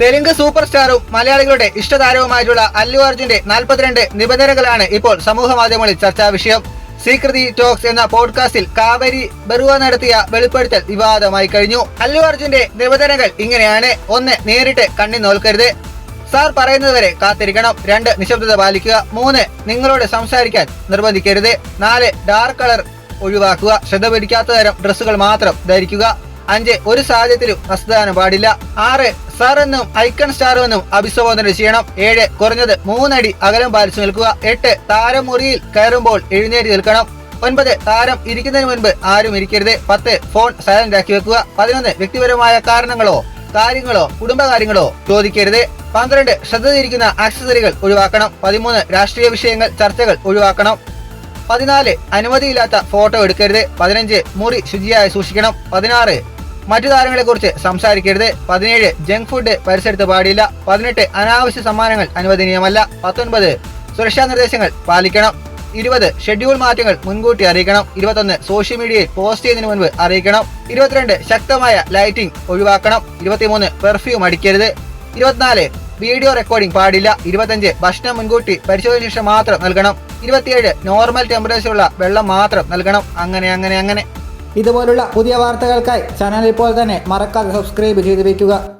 Telugu super സ്റ്റാറും മലയാളികളുടെ ഇഷ്ടതാരവുമായിട്ടുള്ള അല്ലു അർജുന്റെ നാൽപ്പത്തിരണ്ട് നിബന്ധനകളാണ് ഇപ്പോൾ സമൂഹ മാധ്യമങ്ങളിൽ ചർച്ചാ വിഷയം. സീകൃതി ടോക്സ് എന്ന പോഡ്കാസ്റ്റിൽ കാവേരി ബറുവ നടത്തിയ വെളിപ്പെടുത്തൽ വിവാദമായി കഴിഞ്ഞു. അല്ലു അർജുന്റെ നിബന്ധനകൾ ഇങ്ങനെയാണ്. ഒന്ന് നേരിട്ട് കണ്ണി നോൽക്കരുത്. സാർ പറയുന്നതുവരെ കാത്തിരിക്കണം. രണ്ട് നിശബ്ദത പാലിക്കുക. മൂന്ന് നിങ്ങളോട് സംസാരിക്കാൻ നിർബന്ധിക്കരുത്. നാല് ഡാർക്ക് കളർ ഒഴിവാക്കുക. ശ്രദ്ധ പിടിക്കാത്ത തരം ഡ്രസ്സുകൾ മാത്രം ധരിക്കുക. അഞ്ച് ഒരു സാഹചര്യത്തിലും ഹസ്തദാനം പാടില്ല. ആറ് സർ എന്നും ഐക്കൺ സ്റ്റാർ എന്നും അഭിസംബോധന ചെയ്യണം. ഏഴ് കുറഞ്ഞത് മൂന്നടി അകലം പാലിച്ചു നിൽക്കുക. എട്ട് താരം മുറിയിൽ കയറുമ്പോൾ എഴുന്നേറ്റ് നിൽക്കണം. ഒൻപത് താരം ഇരിക്കുന്നതിന് മുൻപ് ആരും ഇരിക്കരുത്. പത്ത് ഫോൺ സൈലന്റ് ആക്കി വെക്കുക. പതിനൊന്ന് വ്യക്തിപരമായ കാരണങ്ങളോ കാര്യങ്ങളോ കുടുംബകാര്യങ്ങളോ ചോദിക്കരുത്. പന്ത്രണ്ട് ശ്രദ്ധ തിരിക്കുന്ന ആക്സസറികൾ ഒഴിവാക്കണം. പതിമൂന്ന് രാഷ്ട്രീയ വിഷയങ്ങൾ ചർച്ചകൾ ഒഴിവാക്കണം. പതിനാല് അനുമതിയില്ലാത്ത ഫോട്ടോ എടുക്കരുത്. പതിനഞ്ച് മുറി ശുചിയായി സൂക്ഷിക്കണം. പതിനാറ് മറ്റു താരങ്ങളെ കുറിച്ച് സംസാരിക്കരുത്. പതിനേഴ് ജങ്ക് ഫുഡ് പരിസരത്ത് പാടില്ല. പതിനെട്ട് അനാവശ്യ സമ്മാനങ്ങൾ അനുവദനീയമല്ല. പത്തൊൻപത് സുരക്ഷാ നിർദ്ദേശങ്ങൾ പാലിക്കണം. ഇരുപത് ഷെഡ്യൂൾ മാറ്റങ്ങൾ മുൻകൂട്ടി അറിയിക്കണം. ഇരുപത്തൊന്ന് സോഷ്യൽ മീഡിയയിൽ പോസ്റ്റ് ചെയ്യുന്നതിന് മുൻപ് അറിയിക്കണം. ഇരുപത്തിരണ്ട് ശക്തമായ ലൈറ്റിംഗ് ഒഴിവാക്കണം. ഇരുപത്തിമൂന്ന് പെർഫ്യൂം അടിക്കരുത്. ഇരുപത്തിനാല് വീഡിയോ റെക്കോർഡിംഗ് പാടില്ല. ഇരുപത്തഞ്ച് ഭക്ഷണം മുൻകൂട്ടി പരിശോധന ശേഷം മാത്രം നൽകണം. ഇരുപത്തിയേഴ് നോർമൽ ടെമ്പറേച്ചറുള്ള വെള്ളം മാത്രം നൽകണം. അങ്ങനെ അങ്ങനെ അങ്ങനെ. ഇതുപോലുള്ള പുതിയ വാർത്തകൾക്കായി ചാനൽ ഇപ്പോൾ തന്നെ മറക്കാതെ സബ്സ്ക്രൈബ് ചെയ്ത് വയ്ക്കുക